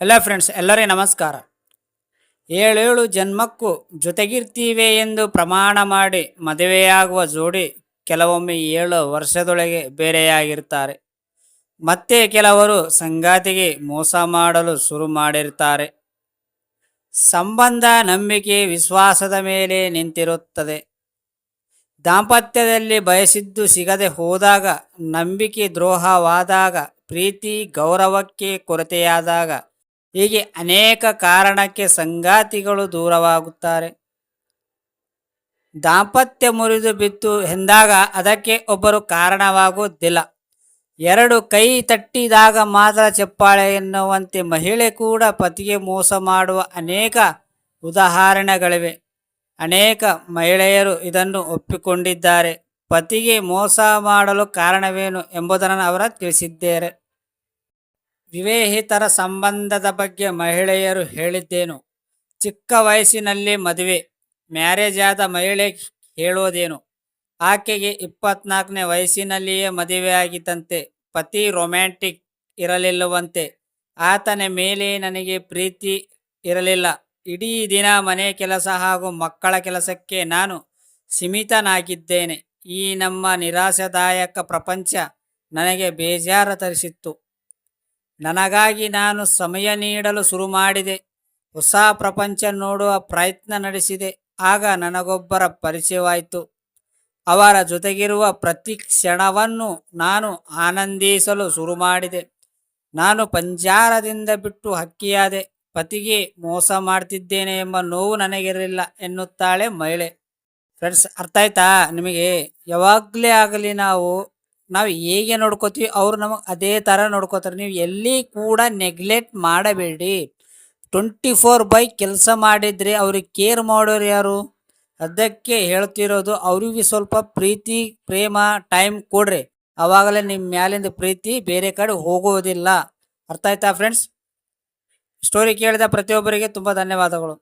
ಎಲ್ಲ ಫ್ರೆಂಡ್ಸ್ ಎಲ್ಲರೇ ನಮಸ್ಕಾರ. ಏಳೇಳು ಜನ್ಮಕ್ಕೂ ಜೊತೆಗಿರ್ತೀವಿ ಎಂದು ಪ್ರಮಾಣ ಮಾಡಿ ಮದುವೆಯಾಗುವ ಜೋಡಿ ಕೆಲವೊಮ್ಮೆ ಏಳು ವರ್ಷದೊಳಗೆ ಬೇರೆಯಾಗಿರ್ತಾರೆ. ಮತ್ತೆ ಕೆಲವರು ಸಂಗಾತಿಗೆ ಮೋಸ ಮಾಡಲು ಶುರು ಮಾಡಿರ್ತಾರೆ. ಸಂಬಂಧ, ನಂಬಿಕೆ, ವಿಶ್ವಾಸದ ಮೇಲೆ ನಿಂತಿರುತ್ತದೆ. ದಾಂಪತ್ಯದಲ್ಲಿ ಬಯಸಿದ್ದು ಸಿಗದೆ ಹೋದಾಗ, ನಂಬಿಕೆ ದ್ರೋಹವಾದಾಗ, ಪ್ರೀತಿ ಗೌರವಕ್ಕೆ ಕೊರತೆಯಾದಾಗ ಹೀಗೆ ಅನೇಕ ಕಾರಣಕ್ಕೆ ಸಂಗಾತಿಗಳು ದೂರವಾಗುತ್ತಾರೆ. ದಾಂಪತ್ಯ ಮುರಿದು ಬಿತ್ತು ಎಂದಾಗ ಅದಕ್ಕೆ ಒಬ್ಬರು ಕಾರಣವಾಗುವುದಿಲ್ಲ. ಎರಡು ಕೈ ತಟ್ಟಿದಾಗ ಮಾತ್ರ ಚಪ್ಪಾಳೆ ಎನ್ನುವಂತೆ ಮಹಿಳೆ ಕೂಡ ಪತಿಗೆ ಮೋಸ ಮಾಡುವ ಅನೇಕ ಉದಾಹರಣೆಗಳಿವೆ. ಅನೇಕ ಮಹಿಳೆಯರು ಇದನ್ನು ಒಪ್ಪಿಕೊಂಡಿದ್ದಾರೆ. ಪತಿಗೆ ಮೋಸ ಮಾಡಲು ಕಾರಣವೇನು ಎಂಬುದನ್ನು ಅವರ ತಿಳಿಸಿದ್ದಾರೆ. ವಿವಾಹಿತರ ಸಂಬಂಧದ ಬಗ್ಗೆ ಮಹಿಳೆಯರು ಹೇಳಿದ್ದೇನು? ಚಿಕ್ಕ ವಯಸ್ಸಿನಲ್ಲಿ ಮದುವೆ, ಮ್ಯಾರೇಜ್ ಆದ ಮಹಿಳೆ ಹೇಳೋದೇನು? ಆಕೆಗೆ ಇಪ್ಪತ್ನಾಲ್ಕನೇ ವಯಸ್ಸಿನಲ್ಲಿಯೇ ಮದುವೆಯಾಗಿದ್ದಂತೆ ಪತಿ ರೊಮ್ಯಾಂಟಿಕ್ ಇರಲಿಲ್ಲವಂತೆ, ಆತನ ಮೇಲೆ ನನಗೆ ಪ್ರೀತಿ ಇರಲಿಲ್ಲ. ಇಡೀ ದಿನ ಮನೆ ಕೆಲಸ ಹಾಗೂ ಮಕ್ಕಳ ಕೆಲಸಕ್ಕೆ ನಾನು ಸೀಮಿತನಾಗಿದ್ದೇನೆ. ಈ ನಮ್ಮ ನಿರಾಶಾದಾಯಕ ಪ್ರಪಂಚ ನನಗೆ ಬೇಜಾರ ತರಿಸಿತ್ತು. ನನಗಾಗಿ ನಾನು ಸಮಯ ನೀಡಲು ಶುರು ಮಾಡಿದೆ ಹೊಸ ಪ್ರಪಂಚ ನೋಡುವ ಪ್ರಯತ್ನ ನಡೆಸಿದೆ. ಆಗ ನನಗೊಬ್ಬರ ಪರಿಚಯವಾಯಿತು. ಅವರ ಜೊತೆಗಿರುವ ಪ್ರತಿ ಕ್ಷಣವನ್ನು ನಾನು ಆನಂದಿಸಲು ಶುರು ಮಾಡಿದೆ ನಾನು ಪಂಜಾರದಿಂದ ಬಿಟ್ಟು ಹಕ್ಕಿಯಾದೆ. ಪತಿಗೆ ಮೋಸ ಮಾಡ್ತಿದ್ದೇನೆ ಎಂಬ ನೋವು ನನಗಿರಲಿಲ್ಲ ಎನ್ನುತ್ತಾಳೆ ಮಹಿಳೆ. ಫ್ರೆಂಡ್ಸ್ ಅರ್ಥ ಆಯ್ತಾ ನಿಮಗೆ ಯಾವಾಗಲೇ ಆಗಲಿ ನಾವು ನಾವು ಹೇಗೆ ನೋಡ್ಕೋತೀವಿ, ಅವ್ರು ನಮಗೆ ಅದೇ ಥರ ನೋಡ್ಕೋತಾರೆ. ನೀವು ಎಲ್ಲಿ ಕೂಡ ನೆಗ್ಲೆಕ್ಟ್ ಮಾಡಬೇಡಿ. ಟ್ವೆಂಟಿ ಫೋರ್ ಬೈ ಕೆಲಸ ಮಾಡಿದರೆ ಅವ್ರಿಗೆ ಕೇರ್ ಮಾಡೋರು ಯಾರು? ಅದಕ್ಕೆ ಹೇಳ್ತಿರೋದು, ಅವ್ರಿಗೆ ಸ್ವಲ್ಪ ಪ್ರೀತಿ, ಪ್ರೇಮ ಟೈಮ್ ಕೊಡ್ರಿ. ಅವಾಗಲೇ ನಿಮ್ಮ ಮ್ಯಾಲಿಂದ ಪ್ರೀತಿ ಬೇರೆ ಕಡೆ ಹೋಗೋದಿಲ್ಲ. ಅರ್ಥ ಆಯ್ತಾ ಫ್ರೆಂಡ್ಸ್ ಸ್ಟೋರಿ ಕೇಳಿದ ಪ್ರತಿಯೊಬ್ಬರಿಗೆ ತುಂಬ ಧನ್ಯವಾದಗಳು.